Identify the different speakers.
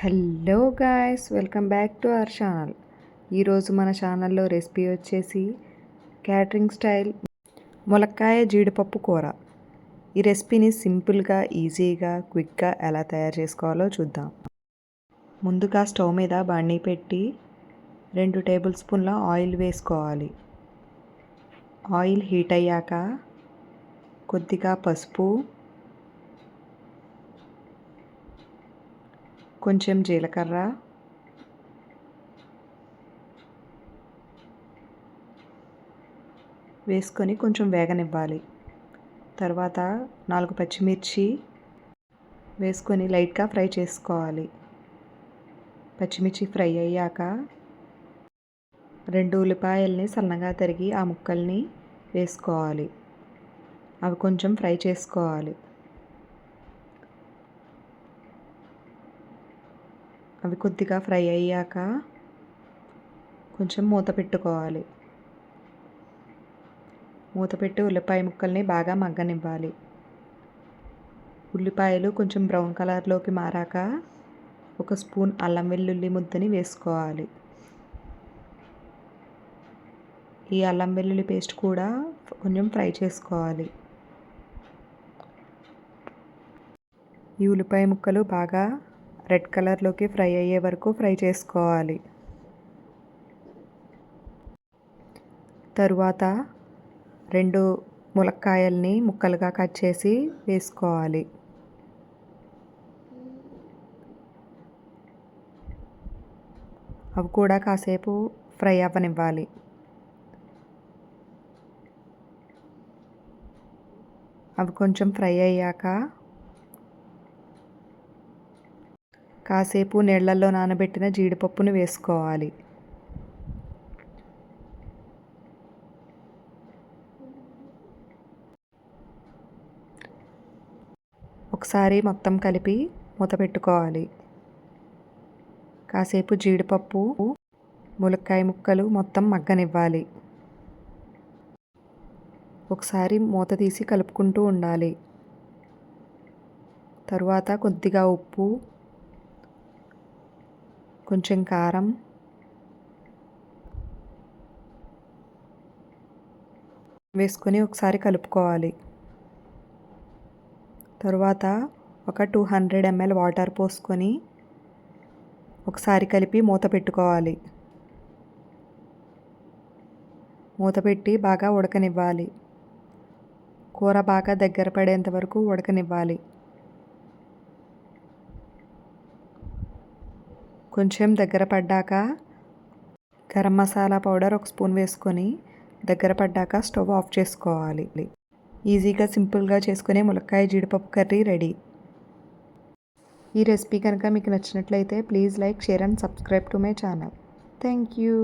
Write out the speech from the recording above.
Speaker 1: Hello guys welcome back to our channel. ఈరోజు మన ఛానల్లో రెసిపీ వచ్చేసి క్యాటరింగ్ స్టైల్ ములక్కాయ జీడిపప్పు కూర. ఈ రెసిపీని సింపుల్గా ఈజీగా క్విక్గా ఎలా తయారు చేసుకోవాలో చూద్దాం. ముందుగా స్టవ్ మీద బాణీ పెట్టి రెండు టేబుల్ స్పూన్ల ఆయిల్ వేసుకోవాలి. ఆయిల్ హీట్ అయ్యాక కొద్దిగా పసుపు కొంచెం జీలకర్ర. వేసుకొని కొంచెం వేగనివ్వాలి. తర్వాత నాలుగు పచ్చిమిర్చి వేసుకొని లైట్గా ఫ్రై చేసుకోవాలి. పచ్చిమిర్చి ఫ్రై అయ్యాక రెండు ఉల్లిపాయల్ని సన్నగా తరిగి ఆ ముక్కల్ని వేసుకోవాలి. అవి కొంచెం ఫ్రై చేసుకోవాలి. అవి కొద్దిగా ఫ్రై అయ్యాక కొంచెం మూత పెట్టుకోవాలి. మూత పెట్టి ఉల్లిపాయ ముక్కల్ని బాగా మగ్గనివ్వాలి. ఉల్లిపాయలు కొంచెం బ్రౌన్ కలర్లోకి మారాక ఒక స్పూన్ అల్లం వెల్లుల్లి ముద్దని వేసుకోవాలి. ఈ అల్లం వెల్లుల్లి పేస్ట్ కూడా కొంచెం ఫ్రై చేసుకోవాలి. ఈ ఉల్లిపాయ ముక్కలు బాగా రెడ్ కలర్లోకి ఫ్రై అయ్యే వరకు ఫ్రై చేసుకోవాలి. తరువాత రెండు ములక్కాయల్ని ముక్కలుగా కట్ చేసి వేసుకోవాలి. అవి కూడా కాసేపు ఫ్రై అవ్వనివ్వాలి. అవి కొంచెం ఫ్రై అయ్యాక కాసేపు నీళ్ళల్లో నానబెట్టిన జీడిపప్పును వేసుకోవాలి. ఒకసారి మొత్తం కలిపి మూత పెట్టుకోవాలి. కాసేపు జీడిపప్పు ములక్కాయ ముక్కలు మొత్తం మగ్గనివ్వాలి. ఒకసారి మూత తీసి కలుపుకుంటూ ఉండాలి. తరువాత కొద్దిగా ఉప్పు కొంచెం కారం. వేసుకొని ఒకసారి కలుపుకోవాలి. తరువాత ఒక టూ హండ్రెడ్ ఎంఎల్ వాటర్ పోసుకొని ఒకసారి కలిపి మూత పెట్టుకోవాలి. మూత పెట్టి బాగా ఉడకనివ్వాలి. కూర బాగా దగ్గర పడేంత వరకు ఉడకనివ్వాలి. కొంచెం దగ్గర పడ్డాక గరం మసాలా పౌడర్ ఒక స్పూన్ వేసుకొని దగ్గర పడ్డాక స్టవ్ ఆఫ్ చేసుకోవాలి. ఈజీగా సింపుల్గా చేసుకునే ములక్కాయ జీడిపప్పు కర్రీ రెడీ. ఈ రెసిపీ కనుక మీకు నచ్చినట్లయితే please like share and subscribe to my channel. Thank you.